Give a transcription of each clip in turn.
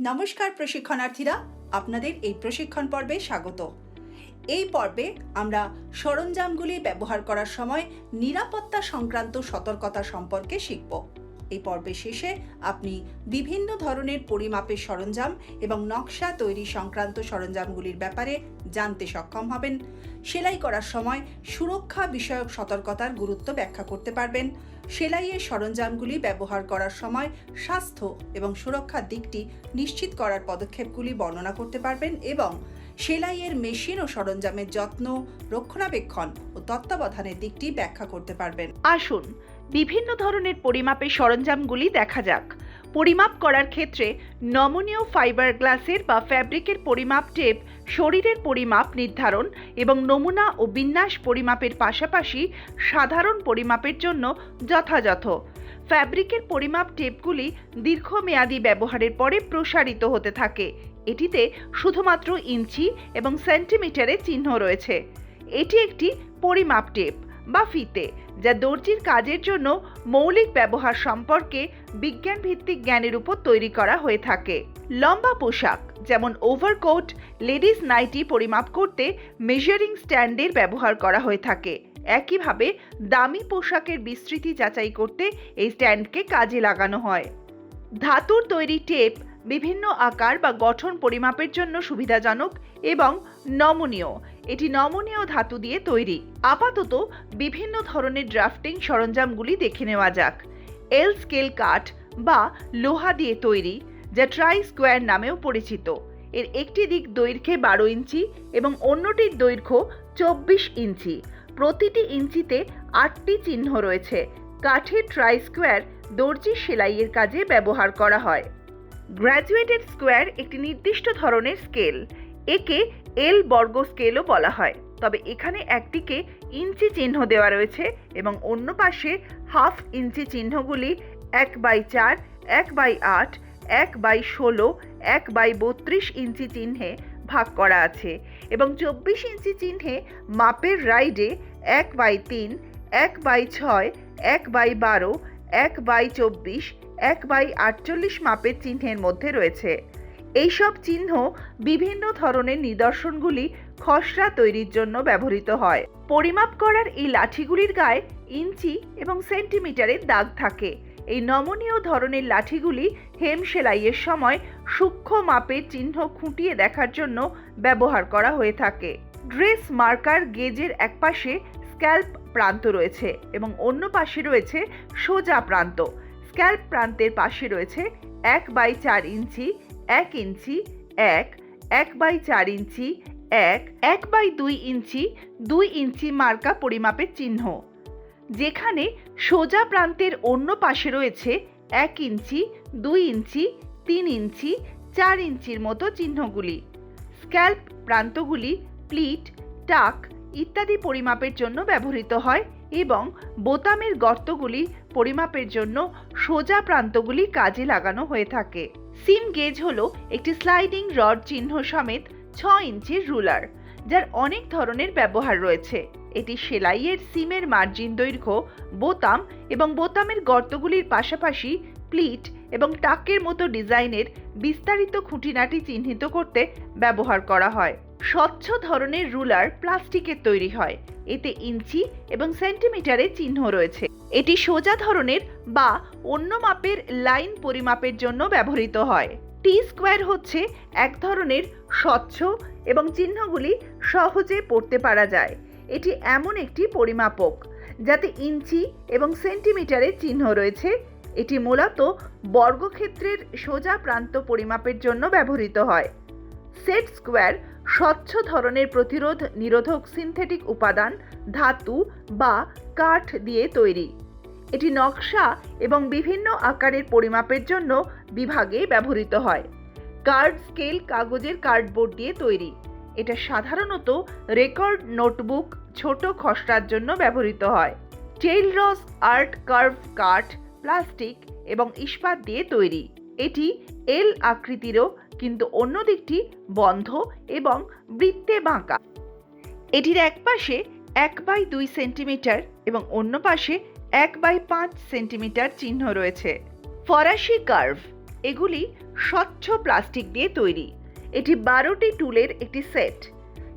নমস্কার প্রশিক্ষণার্থীরা, আপনাদের এই প্রশিক্ষণ পর্বে স্বাগত। এই পর্বে আমরা সরঞ্জামগুলি ব্যবহার করার সময় নিরাপত্তা সংক্রান্ত সতর্কতা সম্পর্কে শিখব। এই পর্বে শেষে আপনি বিভিন্ন ধরনের পরিমাপের সরঞ্জাম এবং নকশা তৈরি সংক্রান্ত সরঞ্জামগুলির ব্যাপারে জানতে সক্ষম হবেন। সেলাই করার সময় সুরক্ষা বিষয়ক সতর্কতার গুরুত্ব ব্যাখ্যা করতে পারবেন। সেলাইয়ের সরঞ্জামগুলি ব্যবহার করার সময় স্বাস্থ্য এবং সুরক্ষার দিকটি নিশ্চিত করার পদক্ষেপগুলি বর্ণনা করতে পারবেন এবং সেলাইয়ের মেশিন ও সরঞ্জামের যত্ন, রক্ষণাবেক্ষণ ও তত্ত্বাবধানের দিকটি ব্যাখ্যা করতে পারবেন। আসুন, বিভিন্ন ধরনের পরিমাপের সরঞ্জামগুলি দেখা যাক। পরিমাপ করার ক্ষেত্রে নমনীয় ফাইবার গ্লাসের বা ফ্যাব্রিকের পরিমাপ টেপ শরীরের পরিমাপ নির্ধারণ এবং নমুনা ও বিন্যাস পরিমাপের পাশাপাশি সাধারণ পরিমাপের জন্য যথাযথ। ফ্যাব্রিকের পরিমাপ টেপগুলি দীর্ঘমেয়াদী ব্যবহারের পরে প্রসারিত হতে থাকে। এটিতে শুধুমাত্র ইঞ্চি এবং সেন্টিমিটারে চিহ্ন রয়েছে। এটি একটি পরিমাপ টেপ বা ফিতে, যা দর্জির কাজের জন্য মৌলিক ব্যবহার সম্পর্কে বিজ্ঞান ভিত্তিক জ্ঞানের উপর তৈরি করা হয়ে থাকে। লম্বা পোশাক, যেমন ওভারকোট লেডিস নাইটি পরিমাপ করতে মেজারিং স্ট্যান্ডের ব্যবহার করা হয়ে থাকে। একইভাবে দামি পোশাকের বিস্তৃতি যাচাই করতে এই স্ট্যান্ডকে কাজে লাগানো হয়। ধাতুর তৈরি টেপ বিভিন্ন আকার বা গঠন পরিমাপের জন্য সুবিধাজনক এবং নমনীয়। এটি নমনীয় ধাতু দিয়ে তৈরি। আপাতত বিভিন্ন ধরনের ড্রাফটিং সরঞ্জামগুলি দেখে নেওয়া যাক। এল স্কেল কাঠ বা লোহা দিয়ে তৈরি, যা ট্রাই স্কোয়ার নামেও পরিচিত। এর একটি দিক দৈর্ঘ্যে বারো ইঞ্চি এবং অন্যটির দৈর্ঘ্য চব্বিশ ইঞ্চি। প্রতিটি ইঞ্চিতে আটটি চিহ্ন রয়েছে। কাঠের ট্রাই স্কোয়ার দর্জি সেলাইয়ের কাজে ব্যবহার করা হয়। গ্র্যাজুয়েটেড স্কোয়ার একটি নির্দিষ্ট ধরনের স্কেল। একে এল বর্গ স্কেলও বলা হয়। তবে এখানে একটিকে ইঞ্চি চিহ্ন দেওয়া রয়েছে এবং অন্য পাশে হাফ ইঞ্চি চিহ্নগুলি এক বাই চার, এক বাই আট, এক বাই ষোলো, এক বাই বত্রিশ ইঞ্চি চিহ্নে ভাগ করা আছে এবং চব্বিশ ইঞ্চি চিহ্নে মাপের রাইডে এক বাই তিন, এক বাই ছয়, এক বাই বারো, এক বাই চব্বিশ, এক বাই আটচল্লিশ মাপের চিহ্নের মধ্যে রয়েছে। এইসব চিহ্ন বিভিন্ন ধরনের নিদর্শনগুলি খসড়া তৈরির জন্য ব্যবহৃত হয়। পরিমাপ করার এই লাঠিগুলির গায়ে ইঞ্চি এবং সেন্টিমিটারের দাগ থাকে। এই নমনীয় ধরনের লাঠিগুলি হেম সেলাইয়ের সময় সূক্ষ্ম মাপের চিহ্ন খুঁটিয়ে দেখার জন্য ব্যবহার করা হয়ে থাকে। ড্রেস মার্কার গেজের একপাশে স্ক্যাল্প প্রান্ত রয়েছে এবং অন্য পাশে রয়েছে সোজা প্রান্ত। স্ক্যাল্প প্রান্তের পাশে রয়েছে এক বাই চার ইঞ্চি এক ইঞ্চি, এক এক বাই চার ইঞ্চি, এক এক বাই দুই ইঞ্চি দুই ইঞ্চি মার্কা পরিমাপের চিহ্ন। যেখানে সোজা প্রান্তের অন্য পাশে রয়েছে এক ইঞ্চি, দুই ইঞ্চি, তিন ইঞ্চি, চার ইঞ্চির মতো চিহ্নগুলি। স্ক্যাল্প প্রান্তগুলি প্লিট, টাক ইত্যাদি পরিমাপের জন্য ব্যবহৃত হয় এবং বোতামের গর্তগুলি পরিমাপের জন্য সোজা প্রান্তগুলি কাজে লাগানো হয়ে থাকে। সিম গেজ হলো একটি স্লাইডিং রড চিহ্ন সমেত ছ ইঞ্চির রুলার, যার অনেক ধরনের ব্যবহার রয়েছে। এটি সেলাইয়ের সিমের মার্জিন দৈর্ঘ্য, বোতাম এবং বোতামের গর্তগুলির পাশাপাশি প্লিট এবং টাকের মতো ডিজাইনের বিস্তারিত খুঁটিনাটি চিহ্নিত করতে ব্যবহার করা হয়। স্বচ্ছ ধরনের রুলার প্লাস্টিকের তৈরি হয়। এতে ইঞ্চি এবং সেন্টিমিটারের চিহ্ন রয়েছে। এটি সোজা ধরনের বা অন্য মাপের লাইন পরিমাপের জন্য ব্যবহৃত হয়। টি স্কোয়ার হচ্ছে এক ধরনের স্বচ্ছ এবং চিহ্নগুলি সহজে পড়তে পারা যায়। এটি এমন একটি পরিমাপক, যাতে ইঞ্চি এবং সেন্টিমিটারে চিহ্ন রয়েছে। এটি মূলত বর্গক্ষেত্রের সোজা প্রান্ত পরিমাপের জন্য ব্যবহৃত হয়। সেট স্কোয়ার স্বচ্ছ ধরনের প্রতিরোধ নিরোধক সিনথেটিক উপাদান, ধাতু বা কাঠ দিয়ে তৈরি। এটি নকশা এবং বিভিন্ন আকারের পরিমাপের জন্য বিভাগে ব্যবহৃত হয়। কার্ড স্কেল কাগজের কার্ডবোর্ড দিয়ে তৈরি। এটা সাধারণত রেকর্ড নোটবুক, ছোট খসড়ার জন্য ব্যবহৃত হয়। টেইল রস, আর্ট কার্ভ, কাঠ, প্লাস্টিক এবং ইস্পাত দিয়ে তৈরি। এটি এল আকৃতিরও, কিন্তু অন্য দিকটি বন্ধ এবং বৃত্তে বাঁকা। এটির এক পাশে এক বাই দুই সেন্টিমিটার এবং অন্য পাশে এক বাই পাঁচ সেন্টিমিটার চিহ্ন রয়েছে। ফরাসি কার্ভ, এগুলি স্বচ্ছ প্লাস্টিক দিয়ে তৈরি। এটি বারোটি টুলের একটি সেট।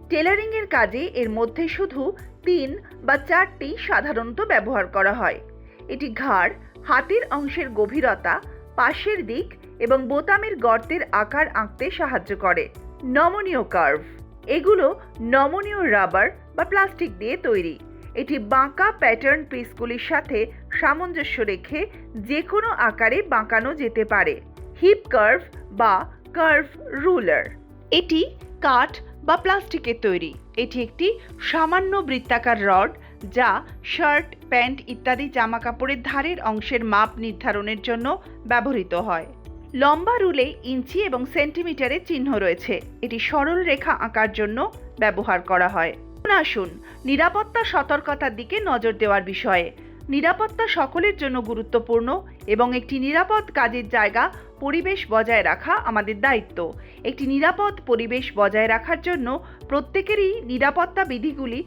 টেলারিংয়ের কাজে এর মধ্যে শুধু তিন বা চারটি সাধারণত ব্যবহার করা হয়। এটি ঘাড়, হাতের অংশের গভীরতা, পাশের দিক এবং বোতামের গর্তের আকার আঁকতে সাহায্য করে। নমনীয় কার্ভ, এগুলো নমনীয় রাবার বা প্লাস্টিক দিয়ে তৈরি। এটি বাঁকা প্যাটার্ন পিসগুলির সাথে সামঞ্জস্য রেখে যে কোনো আকারে বাঁকানো যেতে পারে। হিপ কার্ভ বা কার্ভ রুলার এটি কাঠ বা প্লাস্টিকের তৈরি। এটি একটি সামান্য বৃত্তাকার রড যা শার্ট প্যান্ট ইত্যাদি জামা কাপড়ের ধারের অংশের মাপ নির্ধারণের জন্য ব্যবহৃত হয়। লম্বা রুলে ইঞ্চি এবং সেন্টিমিটারের চিহ্ন রয়েছে। এটি সরল রেখা আঁকার জন্য ব্যবহার করা হয়। আসুন, নিরাপত্তা, সতর্কতার দিকে নজর দেওয়ার বিষয়ে। নিরাপত্তা সকলের জন্য গুরুত্বপূর্ণ এবং একটি নিরাপদ কাজের জায়গা পরিবেশ বজায় রাখা আমাদের দায়িত্ব। একটি নিরাপদ পরিবেশ বজায় রাখার জন্য প্রত্যেকেরই নিরাপত্তা বিধিগুলি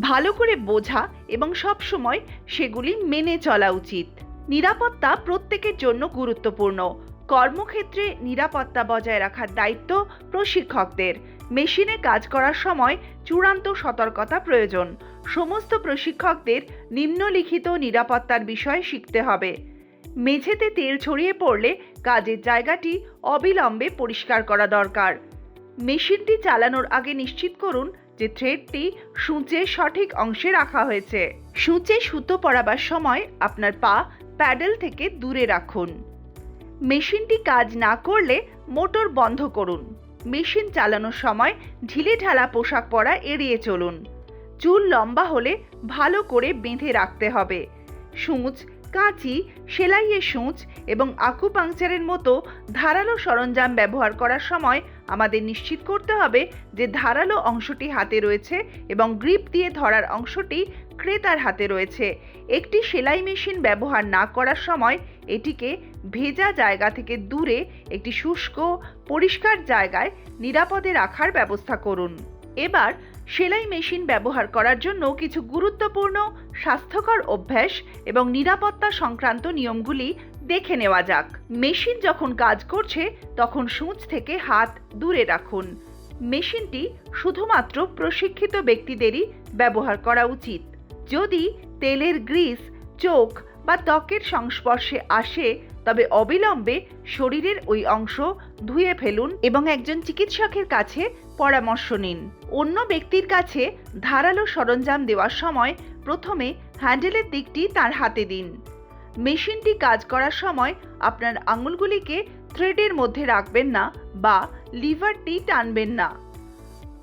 ভালো করে বোঝা এবং সবসময় সেগুলি মেনে চলা উচিত। নিরাপত্তা প্রত্যেকের জন্য গুরুত্বপূর্ণ। কর্মক্ষেত্রে নিরাপত্তা বজায় রাখার দায়িত্ব প্রশিক্ষকদের। মেশিনে কাজ করার সময় চূড়ান্ত সতর্কতা প্রয়োজন। সমস্ত প্রশিক্ষকদের নিম্নলিখিত নিরাপত্তার বিষয়ে শিখতে হবে। মেঝেতে তেল ছড়িয়ে পড়লে কাজের জায়গাটি অবিলম্বে পরিষ্কার করা দরকার। মেশিনটি চালানোর আগে নিশ্চিত করুন যে থ্রেডটি সূচে সঠিক অংশে রাখা হয়েছে। সূচে সুতো পরাবার সময় আপনার পা প্যাডেল থেকে দূরে রাখুন। মেশিনটি কাজ না করলে মোটর বন্ধ করুন। মেশিন চালানোর সময় ঢিলে ঢালা পোশাক পরা এড়িয়ে চলুন। চুল লম্বা হলে ভালো করে বেঁধে রাখতে হবে। সূচ, কাঁচি, সেলাইয়ের সূচ এবং আকুপাংচারের মতো ধারালো সরঞ্জাম ব্যবহার করার সময় আমাদের নিশ্চিত করতে হবে যে ধারালো অংশটি হাতে রয়েছে এবং গ্রিপ দিয়ে ধরার অংশটি ক্রেতার হাতে রয়েছে। একটি সেলাই মেশিন ব্যবহার না করার সময় এটিকে ভেজা জায়গা থেকে দূরে একটি শুষ্ক, পরিষ্কার জায়গায় নিরাপদে রাখার ব্যবস্থা করুন। এবার সেলাই মেশিন ব্যবহার করার জন্য কিছু গুরুত্বপূর্ণ, স্বাস্থ্যকর অভ্যাস এবং নিরাপত্তা সংক্রান্ত নিয়মগুলি দেখে নেওয়া যাক। মেশিন যখন কাজ করছে, তখন সূচ থেকে হাত দূরে রাখুন। মেশিনটি শুধুমাত্র প্রশিক্ষিত ব্যক্তিদেরই ব্যবহার করা উচিত। যদি তেলের গ্রিস, চোখ বা ত্বকের সংস্পর্শে আসে, তবে অবিলম্বে শরীরের ওই অংশ ধুয়ে ফেলুন এবং একজন চিকিৎসকের কাছে পরামর্শ নিন। অন্য ব্যক্তির কাছে ধারালো সরঞ্জাম দেওয়ার সময় প্রথমে হ্যান্ডেলের দিকটি তার হাতে দিন। মেশিনটি কাজ করার সময় আপনার আঙুলগুলিকে থ্রেডের মধ্যে রাখবেন না বা লিভারটি টানবেন না।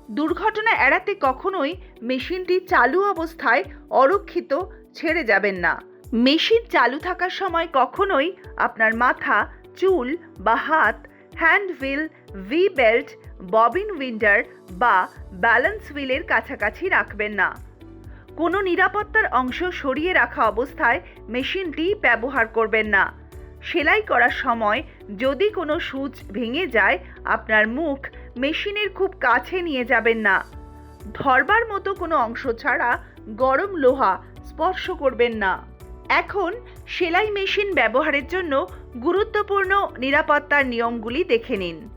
দুর্ঘটনা এড়াতে কখনোই মেশিনটি চালু অবস্থায় অরক্ষিত ছেড়ে যাবেন না। মেশিন চালু থাকার সময় কখনোই আপনার মাথা, চুল বা হাত, hand wheel, V belt, bobbin winder বা ব্যালেন্স হুইলের কাছাকাছি রাখবেন না। কোনো নিরাপত্তার অংশ সরিয়ে রাখা অবস্থায় মেশিনটি ব্যবহার করবেন না। সেলাই করার সময় যদি কোনো সূচ ভেঙে যায়, আপনার মুখ মেশিনের খুব কাছে নিয়ে যাবেন না। ধরবার মতো কোনো অংশ ছাড়া গরম লোহা স্পর্শ করবেন না। এখন সেলাই মেশিন ব্যবহারের জন্য গুরুত্বপূর্ণ নিরাপত্তার নিয়মগুলি দেখে নিন।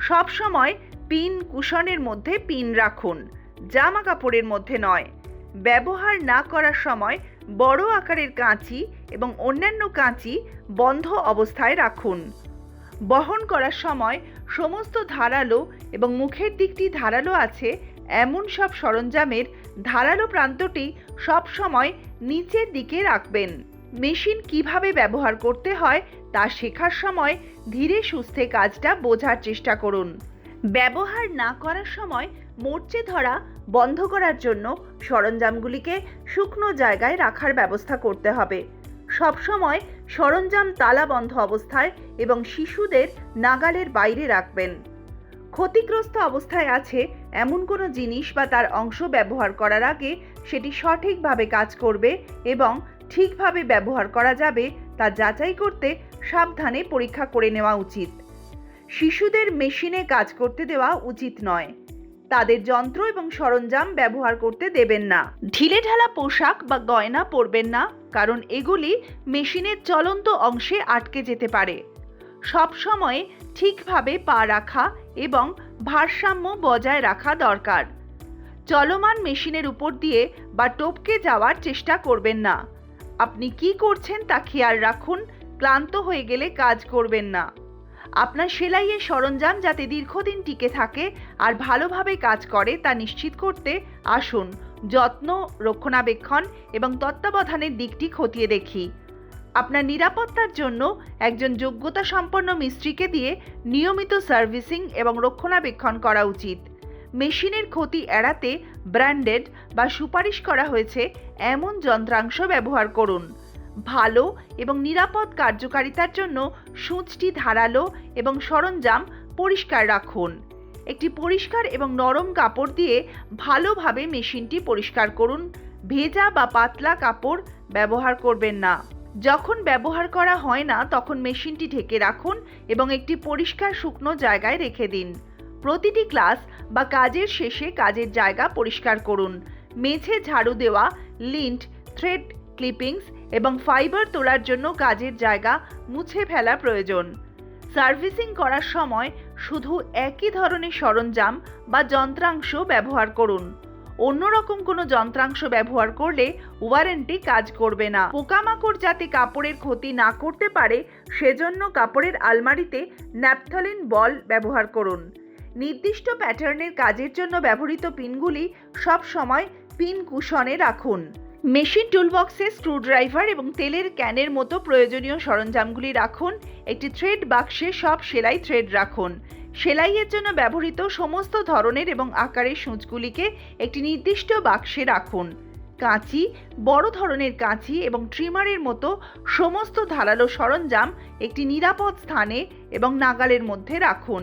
সবসময় পিন কুশনের মধ্যে পিন রাখুন জামা কাপড়ের মধ্যে নয়। ব্যবহার না করার সময় বড় আকারের কাঁচি এবং অন্যান্য কাঁচি বন্ধ অবস্থায় রাখুন। বহন করার সময় সমস্ত ধারালো এবং মুখের দিকটি ধারালো আছে, এমন সব সরঞ্জামের ধারালো প্রান্তটি সব সময় নিচের দিকে রাখবেন। মেশিন কীভাবে ব্যবহার করতে হয় তা শেখার সময় ধীরে সুস্থে কাজটা বোঝার চেষ্টা করুন। ব্যবহার না করার সময় মরচে ধরা বন্ধ করার জন্য সরঞ্জামগুলিকে শুকনো জায়গায় রাখার ব্যবস্থা করতে হবে। সবসময় সরঞ্জাম তালাবন্ধ অবস্থায় এবং শিশুদের নাগালের বাইরে রাখবেন। ক্ষতিগ্রস্ত অবস্থায় আছে এমন কোনো জিনিস বা তার অংশ ব্যবহার করার আগে সেটি সঠিকভাবে কাজ করবে এবং ঠিকভাবে ব্যবহার করা যাবে তা যাচাই করতে সাবধানে পরীক্ষা করে নেওয়া উচিত। শিশুদের মেশিনে কাজ করতে দেওয়া উচিত নয়। তাদের যন্ত্র এবং সরঞ্জাম ব্যবহার করতে দেবেন না। ঢিলে ঢালা পোশাক বা গয়না পরবেন না, কারণ এগুলি মেশিনের চলন্ত অংশে আটকে যেতে পারে। সবসময় ঠিকভাবে পা রাখা এবং ভারসাম্য বজায় রাখা দরকার। চলমান মেশিনের উপর দিয়ে বা টপকে যাওয়ার চেষ্টা করবেন না। আপনি কি করছেন তা খেয়াল রাখুন, ক্লান্ত হয়ে গেলে কাজ করবেন না। আপনার সেলাইয়ের সরঞ্জাম যাতে দীর্ঘদিন টিকে থাকে আর ভালোভাবে কাজ করে তা নিশ্চিত করতে আসুন। যত্ন, রক্ষণাবেক্ষণ এবং তত্ত্বাবধানের দিকটি খতিয়ে দেখি। আপনার নিরাপত্তার জন্য একজন যোগ্যতা সম্পন্ন মিস্ত্রিকে দিয়ে নিয়মিত সার্ভিসিং এবং রক্ষণাবেক্ষণ করা উচিত। মেশিনের ক্ষতি এড়াতে ব্র্যান্ডেড বা সুপারিশ করা হয়েছে এমন যন্ত্রাংশ ব্যবহার করুন। ভালো এবং নিরাপদ কার্যকারিতার জন্য সূঁচটি ধারালো এবং সরঞ্জাম পরিষ্কার রাখুন। একটি পরিষ্কার এবং নরম কাপড় দিয়ে ভালোভাবে মেশিনটি পরিষ্কার করুন। ভেজা বা পাতলা কাপড় ব্যবহার করবেন না। যখন ব্যবহার করা হয় না, তখন মেশিনটি ঢেকে রাখুন এবং একটি পরিষ্কার শুকনো জায়গায় রেখে দিন। প্রতিটি ক্লাস বা কাজের শেষে কাজের জায়গা পরিষ্কার করুন। মেঝে ঝাড়ু দেওয়া, লিন্ট, থ্রেড ক্লিপিংস এবং ফাইবার তোলার জন্য কাজের জায়গা মুছে ফেলা প্রয়োজন। সার্ভিসিং করার সময় শুধু একই ধরনের সরঞ্জাম বা যন্ত্রাংশ ব্যবহার করুন। অন্যরকম কোনো যন্ত্রাংশ ব্যবহার করলে ওয়ারেন্টি কাজ করবে না। পোকামাকড় যাতে কাপড়ের ক্ষতি না করতে পারে, সেজন্য কাপড়ের আলমারিতে ন্যাপথলিন বল ব্যবহার করুন। নির্দিষ্ট প্যাটার্নের কাজের জন্য ব্যবহৃত পিনগুলি সব সময় পিন কুশনে রাখুন। মেশিন টুলবক্সে স্ক্রুড্রাইভার এবং তেলের ক্যানের মতো প্রয়োজনীয় সরঞ্জামগুলি রাখুন। একটি থ্রেড বাক্সে সব সেলাই থ্রেড রাখুন। সেলাইয়ের জন্য ব্যবহৃত সমস্ত ধরনের এবং আকারের সূঁচগুলিকে একটি নির্দিষ্ট বাক্সে রাখুন। কাঁচি, বড় ধরনের কাঁচি এবং ট্রিমারের মতো সমস্ত ধারালো সরঞ্জাম একটি নিরাপদ স্থানে এবং নাগালের মধ্যে রাখুন।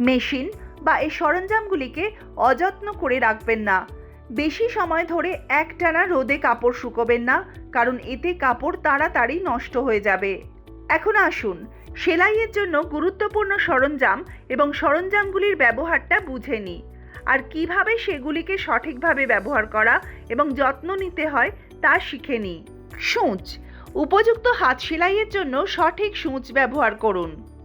মেশিন বা এই সরঞ্জামগুলিকে অযত্ন করে রাখবেন না। বেশি সময় ধরে একটানা রোদে কাপড় শুকোবেন না, কারণ এতে কাপড় তাড়াতাড়ি নষ্ট হয়ে যাবে। এখন আসুন, সেলাইয়ের জন্য গুরুত্বপূর্ণ সরঞ্জাম এবং সরঞ্জামগুলির ব্যবহারটা বুঝে নিই। আর কীভাবে সেগুলিকে সঠিকভাবে ব্যবহার করা এবং যত্ন নিতে হয় তা শিখে নিই। সূচ, উপযুক্ত হাত সেলাইয়ের জন্য সঠিক সূচ ব্যবহার করুন।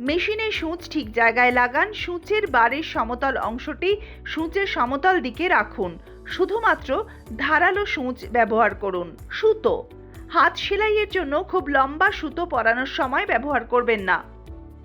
মেশিনে সূচ ঠিক জায়গায় লাগান, সূচের বারের সমতল অংশটি সূচের সমতল দিকে রাখুন। শুধুমাত্র ধারালো সূচ ব্যবহার করুন। সুতো। হাত সেলাইয়ের জন্য খুব লম্বা সুতো পরানোর সময় ব্যবহার করবেন না।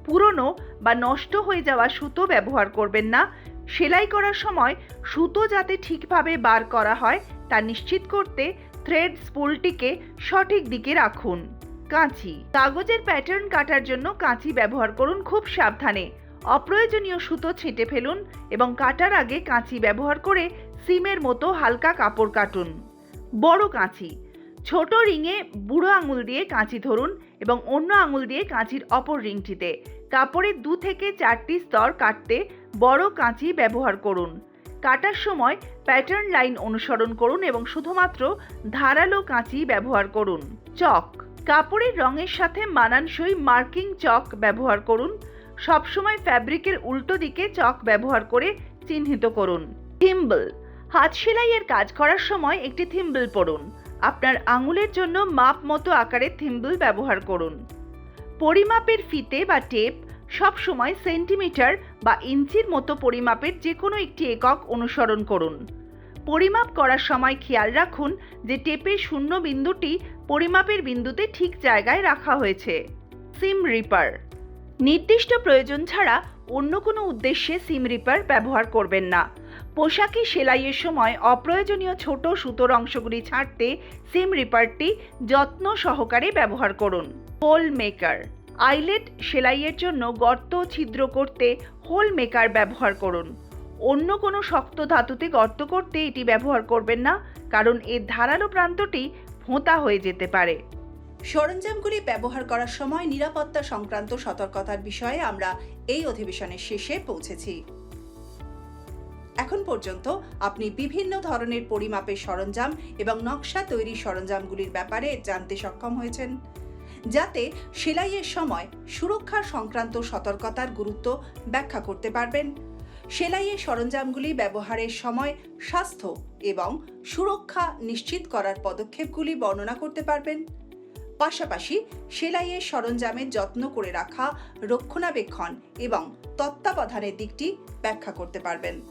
পুরনো বা নষ্ট হয়ে যাওয়া সুতো ব্যবহার করবেন না। সেলাই করার সময় সুতো যাতে ঠিকভাবে বার করা হয়, তা নিশ্চিত করতে থ্রেড স্পুলটিকে সঠিক দিকে রাখুন। কাঁচি। কাগজের প্যাটার্ন কাটার জন্য কাঁচি ব্যবহার করুন খুব সাবধানে। অপ্রয়োজনীয় সুতো ছেঁটে ফেলুন এবং কাটার আগে কাঁচি ব্যবহার করে সিমের মতো হালকা কাপড় কাটুন। বড় কাঁচি। ছোট রিংয়ে বুড়ো আঙুল দিয়ে কাঁচি ধরুন এবং অন্য আঙুল দিয়ে কাঁচির অপর রিংটিতে। কাপড়ের দু থেকে চারটি স্তর কাটতে বড় কাঁচি ব্যবহার করুন। কাটার সময় প্যাটার্ন লাইন অনুসরণ করুন এবং শুধুমাত্র ধারালো কাঁচি ব্যবহার করুন। চক। কাপড়ের রঙের সাথে মানানসই মার্কিং চক ব্যবহার করুন। সবসময় ফ্যাব্রিকের উল্টো দিকে চক ব্যবহার করে চিহ্নিত করুন। থিম্বল। হাত সেলাইয়ের কাজ করার সময় একটি থিম্বল পরুন। আপনার আঙুলের জন্য মাপ মতো আকারের থিম্বল ব্যবহার করুন। পরিমাপের ফিতে বা টেপ সবসময় সেন্টিমিটার বা ইঞ্চির মতো পরিমাপের যে কোনো একটি একক অনুসরণ করুন। পরিমাপ করার সময় খেয়াল রাখুন যে টেপের শূন্য বিন্দুটি পরিমাপের বিন্দুতে ঠিক জায়গায় রাখা হয়েছে। Seam ripper. নির্দিষ্ট প্রয়োজন ছাড়া অন্য কোনো উদ্দেশ্যে সিম রিপার ব্যবহার করবেন না। পোশাকে সেলাইয়ের সময় অপ্রয়োজনীয় ছোট সুতোর অংশগুলি ছাড়তে সিম রিপারটি যত্ন সহকারে ব্যবহার করুন। Whole maker. আইলেট সেলাইয়ের জন্য গর্ত ছিদ্র করতে হোল মেকার ব্যবহার করুন। অন্য কোনো শক্ত ধাতুতে গর্ত করতে এটি ব্যবহার করবেন না, কারণ এর ধারালো প্রান্তটি ফোঁতা হয়ে যেতে পারে। সরঞ্জামগুলি ব্যবহার করার সময় নিরাপত্তা সংক্রান্ত সতর্কতার বিষয়ে আমরা এই অধিবেশনের শেষে পৌঁছেছি। এখন পর্যন্ত আপনি বিভিন্ন ধরনের পরিমাপের সরঞ্জাম এবং নকশা তৈরির সরঞ্জামগুলির ব্যাপারে জানতে সক্ষম হয়েছেন, যাতে সেলাইয়ের সময় সুরক্ষা সংক্রান্ত সতর্কতার গুরুত্ব ব্যাখ্যা করতে পারবেন। সেলাইয়ের সরঞ্জামগুলি ব্যবহারের সময় স্বাস্থ্য এবং সুরক্ষা নিশ্চিত করার পদক্ষেপগুলি বর্ণনা করতে পারবেন। পাশাপাশি সেলাইয়ের সরঞ্জামের যত্ন করে রাখা, রক্ষণাবেক্ষণ এবং তত্ত্বাবধানের দিকটি ব্যাখ্যা করতে পারবেন।